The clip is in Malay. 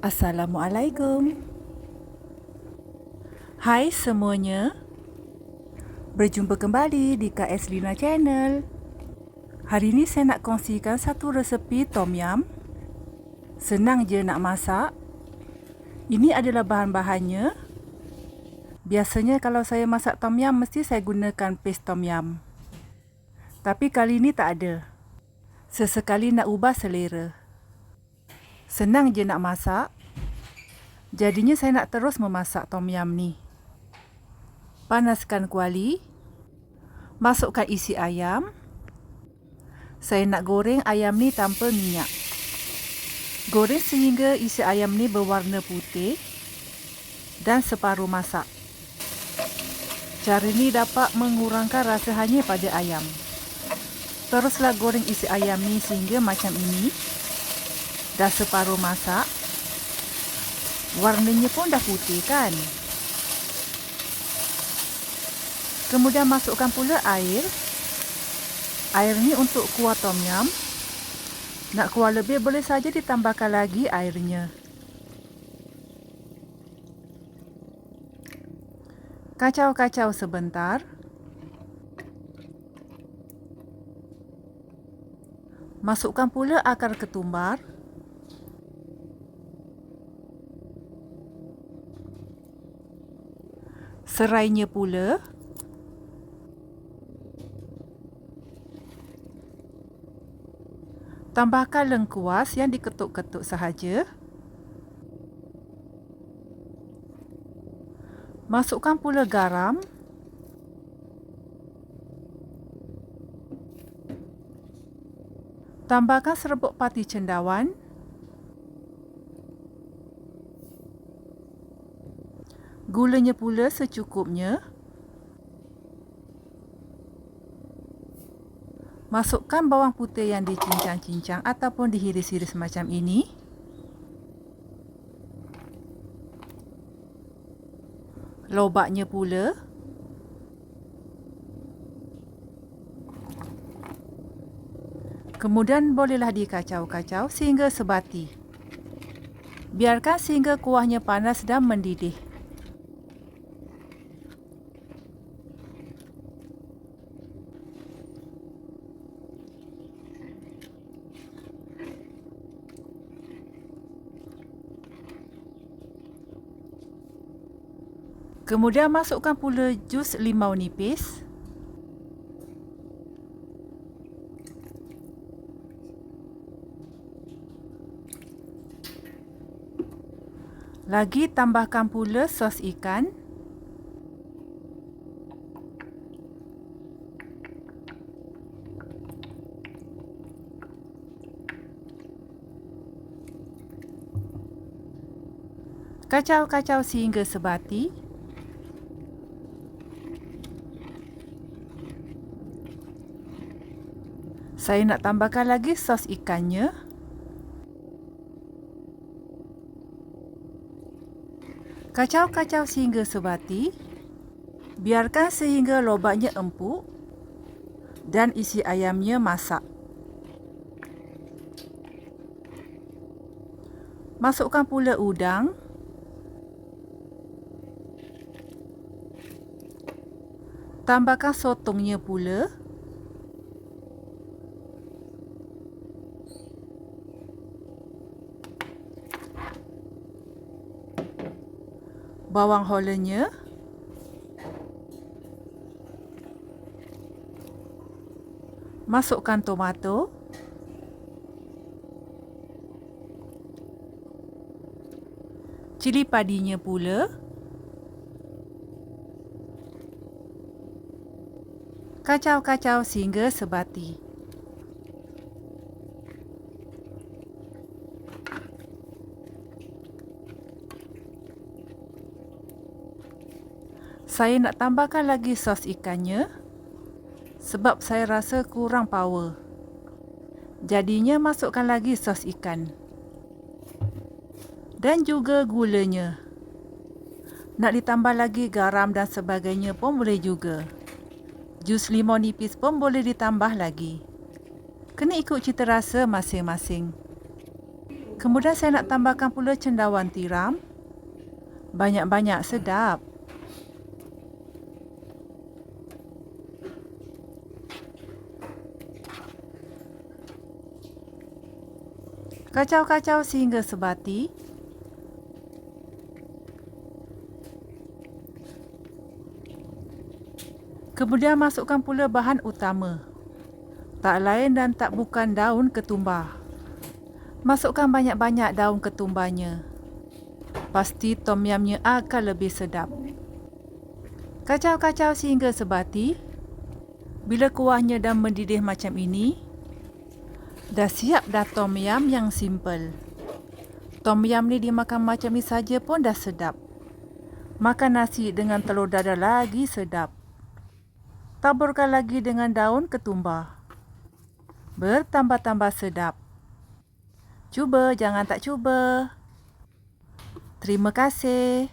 Assalamualaikum. Hai semuanya. Berjumpa kembali di KS Lina Channel. Hari ini saya nak kongsikan satu resepi tom yum. Senang je nak masak. Ini adalah bahan-bahannya. Biasanya kalau saya masak tom yum mesti saya gunakan paste tom yum. Tapi kali ini tak ada. Sesekali nak ubah selera. Senang je nak masak. Jadinya saya nak terus memasak tom yum ni. Panaskan kuali. Masukkan isi ayam. Saya nak goreng ayam ni tanpa minyak. Goreng sehingga isi ayam ni berwarna putih dan separuh masak. Cara ni dapat mengurangkan rasa hanyut pada ayam. Teruslah goreng isi ayam ni sehingga macam ini. Dah separuh masak. Warnanya pun dah putih kan? Kemudian masukkan pula air Air ni untuk kuah tom yum. Nak kuah lebih boleh saja ditambahkan lagi airnya. Kacau-kacau sebentar. Masukkan pula akar ketumbar. Serainya pula. Tambahkan lengkuas yang diketuk-ketuk sahaja. Masukkan pula garam. Tambahkan serbuk pati cendawan. Gulanya pula secukupnya. Masukkan bawang putih yang dicincang-cincang ataupun dihiris-hiris macam ini. Lobaknya pula. Kemudian bolehlah dikacau-kacau sehingga sebati. Biarkan sehingga kuahnya panas dan mendidih. Kemudian masukkan pula jus limau nipis. Lagi tambahkan pula sos ikan. Kacau-kacau sehingga sebati. Saya nak tambahkan lagi sos ikannya. Kacau-kacau sehingga sebati. Biarkan sehingga lobaknya empuk dan isi ayamnya masak. Masukkan pula udang. Tambahkan sotongnya pula. Bawang holenya masukkan tomato. Cili padinya pula. Kacau-kacau sehingga sebati saya nak tambahkan lagi sos ikannya sebab saya rasa kurang power. Jadinya masukkan lagi sos ikan. Dan juga gulanya. Nak ditambah lagi garam dan sebagainya pun boleh juga. Jus limau nipis pun boleh ditambah lagi. Kena ikut cita rasa masing-masing. Kemudian saya nak tambahkan pula cendawan tiram. Banyak-banyak sedap. Kacau-kacau sehingga sebati. Kemudian masukkan pula bahan utama. Tak lain dan tak bukan daun ketumbar. Masukkan banyak-banyak daun ketumbanya. Pasti tom yamnya akan lebih sedap. Kacau-kacau sehingga sebati. Bila kuahnya dah mendidih macam ini, dah siap dah tom yam yang simple. Tom yam ni dimakan macam ni saja pun dah sedap. Makan nasi dengan telur dadar lagi sedap. Taburkan lagi dengan daun ketumbar. Bertambah-tambah sedap. Cuba, jangan tak cuba. Terima kasih.